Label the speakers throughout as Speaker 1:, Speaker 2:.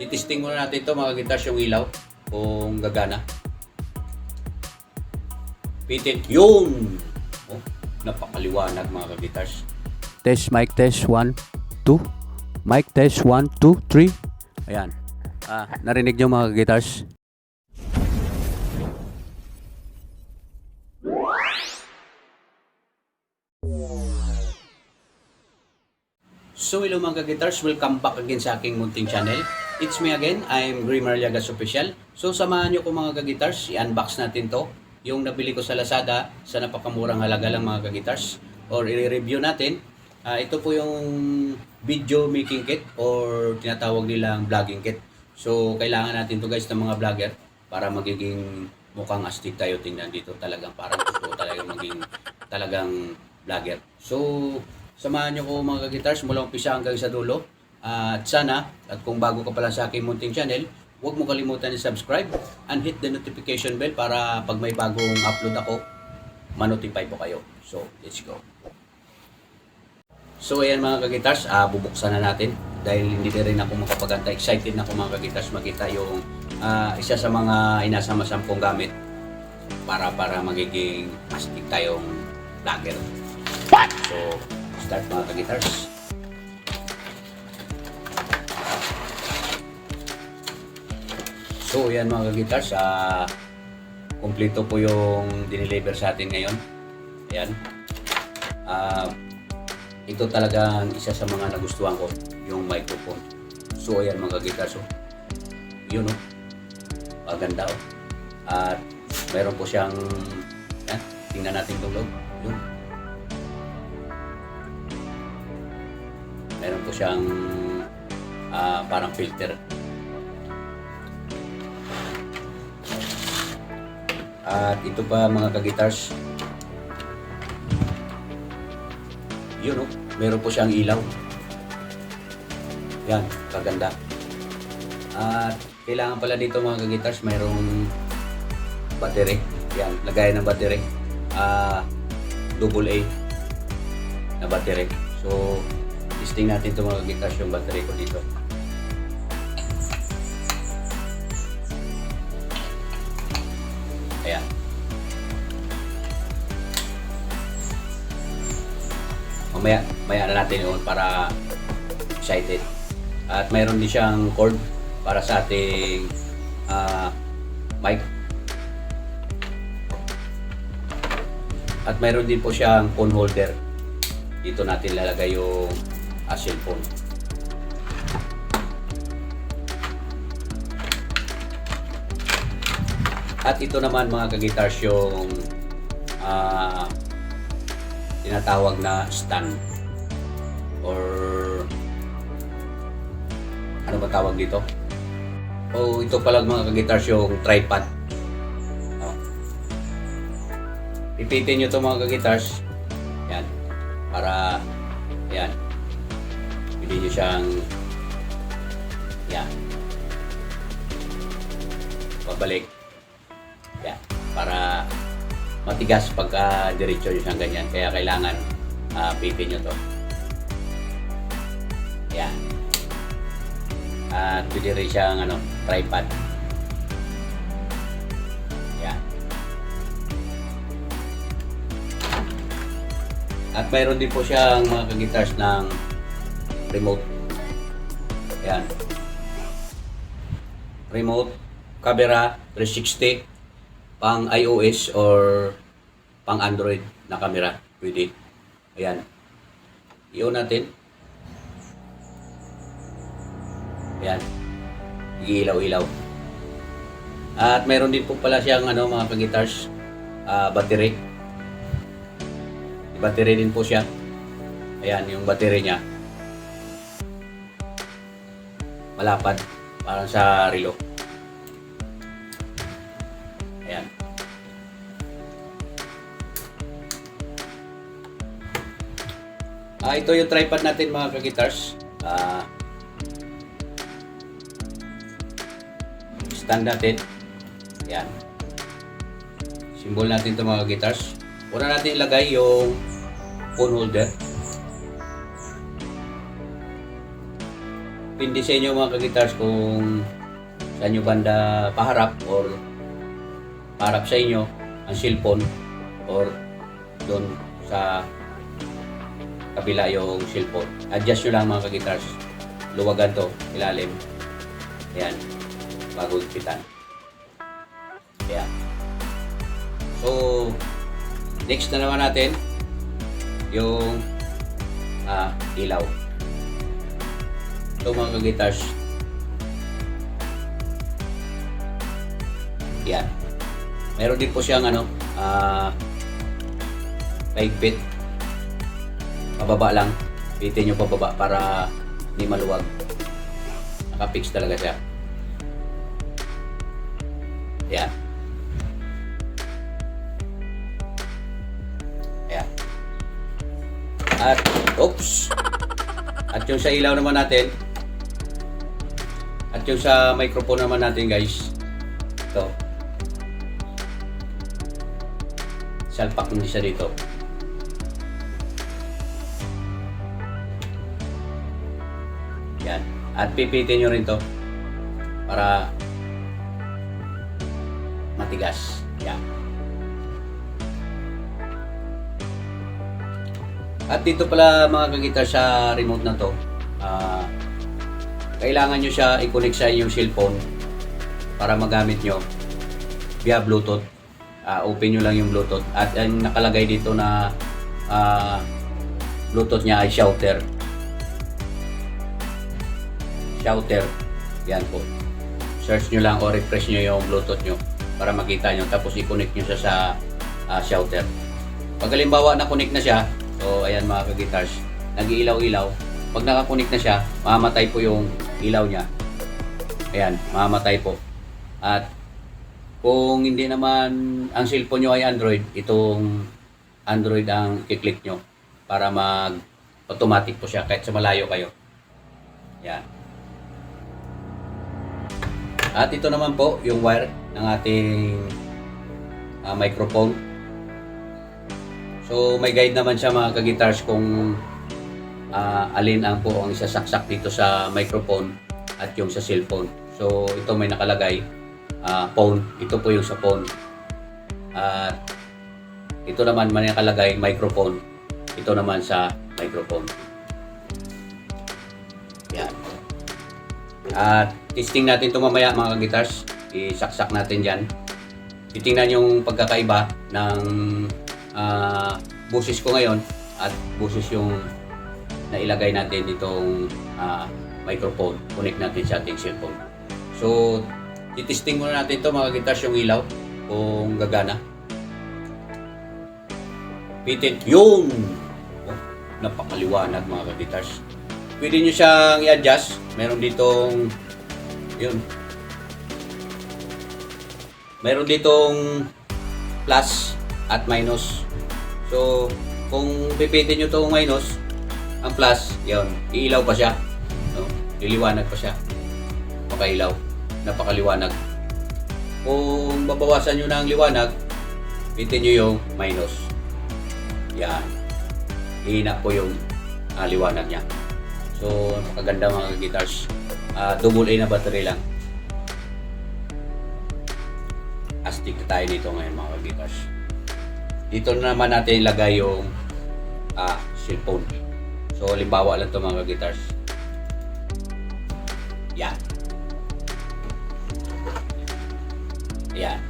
Speaker 1: Itesting muna natin to mga guitars yung ilaw kung gagana. Pitin. Yun! Oh, napakaliwanag mga ka-guitars.
Speaker 2: Test mic test 1, 2. Mic test 1, 2, 3. Ayan. Ah, narinig nyo mga guitars?
Speaker 1: So hello mga ka-guitars, welcome back again sa aking munting channel. It's me again, I'm Grimar Llagas Official. So samahan nyo ko mga ka-guitars, i-unbox natin to. Yung nabili ko sa Lazada sa napakamurang halaga lang mga ka-guitars. Or i-review natin. Ah, ito po yung video making kit or tinatawag nilang vlogging kit. So kailangan natin to guys ng mga vlogger para magiging mukhang astig tayo tingnan dito talagang parang gusto talagang maging talagang vlogger. So Samahan niyo ko mga ka-guitars mula umpisa hanggang sa dulo. Ah, at sana, at kung bago ka pa lang sa aking munting channel, huwag mo kalimutan i-subscribe and hit the notification bell para pag may bagong upload ako, manotify po kayo. So, let's go. So, ayan mga ka-guitars, ah, bubuksan na natin dahil hindi na rin ako makapagantay. Excited na ako mga ka-guitars makita yung ah, isa sa mga inasama-sam kong gamit para para magiging astig tayong vlogger. So, start mga ka-guitars. So, yan mga ka-guitars, ah, kompleto po yung dineliver sa atin ngayon. Ayan. Ah, ito talagang isa sa mga nagustuhan ko, yung microphone. So, ayan mga ka-guitars, oh. Yun, oh. Maganda, oh. At meron po siyang, yan, tingnan natin itong loob. Yun. meron po siyang ah, parang filter. At ito pa mga ka-guitars. Yun oh, meron po siyang ilaw. Yan, kaganda. At kailangan pala dito mga ka-guitars, mayroong battery. Yan, lagayan ng battery. Ah, double A na battery. So, testing natin itong mga guitars yung battery ko dito. Mamaya, maya na natin yun para excited. At mayroon din siyang cord para sa ating ah, mic. At mayroon din po siyang phone holder. Dito natin lalagay yung ah, cellphone. At ito naman mga ka-guitars yung ah, tinatawag na stand or ano ba tawag dito? O ito pala mga ka-guitars yung tripod. Oh. Pipitin nyo to mga ka-guitars. Yan. Para yan. Pili nyo siyang yan. Pabalik. Yan. Para matigas pagka diretso nyo siyang ganyan. Kaya kailangan uh, pitin nyo to. Yan. At pwede rin siyang ano, tripod. Yan. At mayroon din po siyang mga ka-guitars ng remote. Yan. Remote, camera, 360, pang iOS or pang Android na camera. Pwede. Ayan. i-on natin. Ayan. Iilaw-ilaw. At mayroon din po pala siyang ano, mga ka-guitars, ah, battery. Battery din po siya. Ayan, yung battery niya. Malapad. Parang sa relo. Ah, ito yung tripod natin mga ka-guitars. Ah, stand natin. Ayan. Symbol natin ito mga guitars. Una natin ilagay yung phone holder. Depende sa inyo mga kagitars kung saan nyo banda paharap or paharap sa inyo ang cellphone or doon sa kabila yung cellphone. Adjust nyo lang mga kagitars. Luwagan to, ilalim. Ayan. Bago ipitan. Ayan. So, next na naman natin yung ah, ilaw. So mga kagitars, yan. Meron din po siyang ano, ah, paigpit. Pababa lang. Pitin nyo pababa para hindi maluwag. Nakapix talaga siya. Yan. Ayan. At, oops! At yung sa ilaw naman natin, at yung sa microphone naman natin guys, ito. Salpak hindi siya dito. At pipitin nyo rin to para matigas. Yan. At dito pala mga kagitar sa remote na to, ah, kailangan nyo siya i-connect sa inyong cellphone para magamit nyo via Bluetooth. Ah, open nyo lang yung Bluetooth. At ang nakalagay dito na ah, Bluetooth niya ay shouter. Shouter. Yan po. Search nyo lang o refresh nyo yung Bluetooth nyo para makita nyo. Tapos i-connect nyo siya sa ah, shouter. Pag halimbawa na-connect na siya, so ayan mga ka-guitars, nag-iilaw-ilaw. Pag nakakonek na siya, mamamatay po yung ilaw niya. Ayan, mamamatay po. At kung hindi naman ang cellphone nyo ay Android, itong Android ang i-click nyo para mag automatic po siya kahit sa malayo kayo. Yan. At ito naman po yung wire ng ating ah, microphone. So may guide naman siya mga ka-guitars kung ah, alin ang po ang isasaksak dito sa microphone at yung sa cellphone. So ito may nakalagay ah, phone. Ito po yung sa phone. At ito naman may nakalagay microphone. Ito naman sa microphone. At testing natin ito mamaya mga guitars. Isaksak natin dyan. Titingnan yung pagkakaiba ng ah, busis ko ngayon at busis yung nailagay natin itong ah, microphone. Connect natin sa ating cellphone. So, titesting muna natin ito mga guitars yung ilaw kung gagana. Pitin. Yun! Oh, napakaliwanag mga guitars. Pwede nyo siyang i-adjust. Meron ditong yun. Meron ditong plus at minus. So, kung pipitin nyo itong minus, ang plus, yun, iilaw pa siya. No? Liliwanag pa siya. Makailaw. Napakaliwanag. Kung babawasan nyo na ang liwanag, pitin nyo yung minus. Yan. Hihina po yung ah, liwanag niya. So, napakaganda mga guitars. Ah, double A na battery lang. Astig na tayo dito ngayon mga guitars. Dito na naman natin ilagay yung ah, cellphone. So, halimbawa lang to mga guitars. Yan. Yan.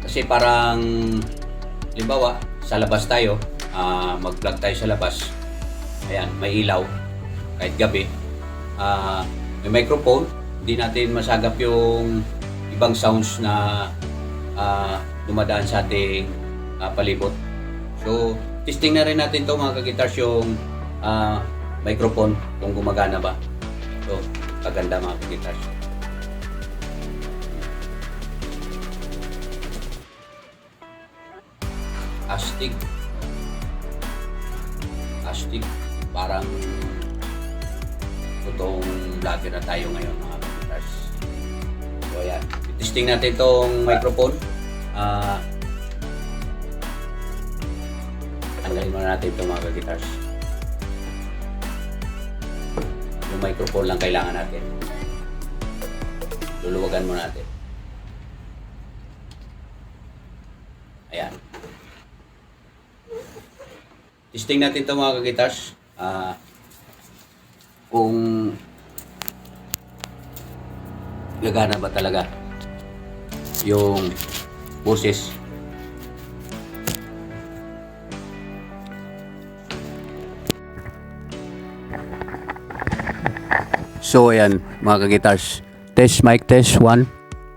Speaker 1: Kasi parang, halimbawa, sa labas tayo, ah, mag-vlog tayo sa labas. Ayan, may ilaw. Kahit gabi. Ah, may microphone. Hindi natin masagap yung ibang sounds na ah, dumadaan sa ating ah, palibot. So, testing na rin natin to mga kagitars yung ah, microphone kung gumagana ba. So, kaganda mga kagitars. Astig. Astig. Parang totoong vlogger na tayo ngayon mga kagitars. So, ayan. Testing natin itong microphone. Ah, tanggalin muna natin itong mga guitars. Yung microphone lang kailangan natin. Luluwagan mo natin. Ayan. Testing natin ito mga kagitars. Ah, kung gagana ba talaga yung boses.
Speaker 2: So ayan mga kagitars. Test mic test 1,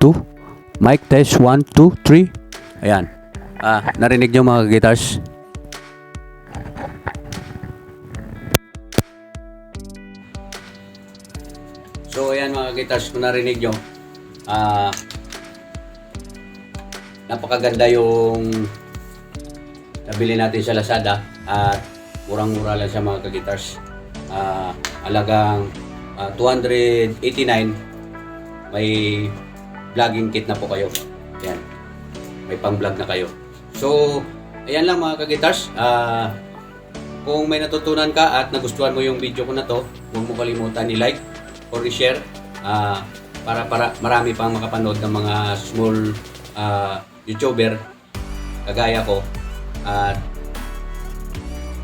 Speaker 2: 2. Mic test 1, 2, 3. Ayan. Ah, narinig nyo mga kagitars?
Speaker 1: Guitars, kung narinig nyo, ah napakaganda yung nabili natin sa Lazada at murang-mura lang siya mga kagitars. Ah alagang ah, 289 may vlogging kit na po kayo. Ayan. May pang-vlog na kayo. So, ayan lang mga kagitars. Ah kung may natutunan ka at nagustuhan mo yung video ko na to, huwag mo kalimutan i-like or i-share ah, para para marami pang makapanood ng mga small ah, YouTuber kagaya ko at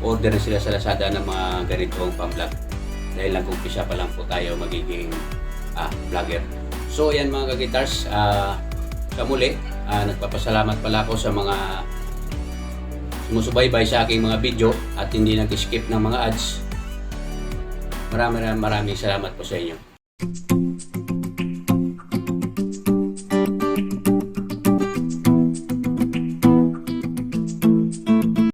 Speaker 1: order na sila sa Lazada ng mga ganitong pang-vlog dahil nag-umpisa pa lang po tayo magiging ah, vlogger. So yan mga kagitars, ah, sa muli, ah, nagpapasalamat pala ako sa mga sumusubaybay sa aking mga video at hindi nag-skip ng mga ads. Maraming maraming salamat po sa inyo.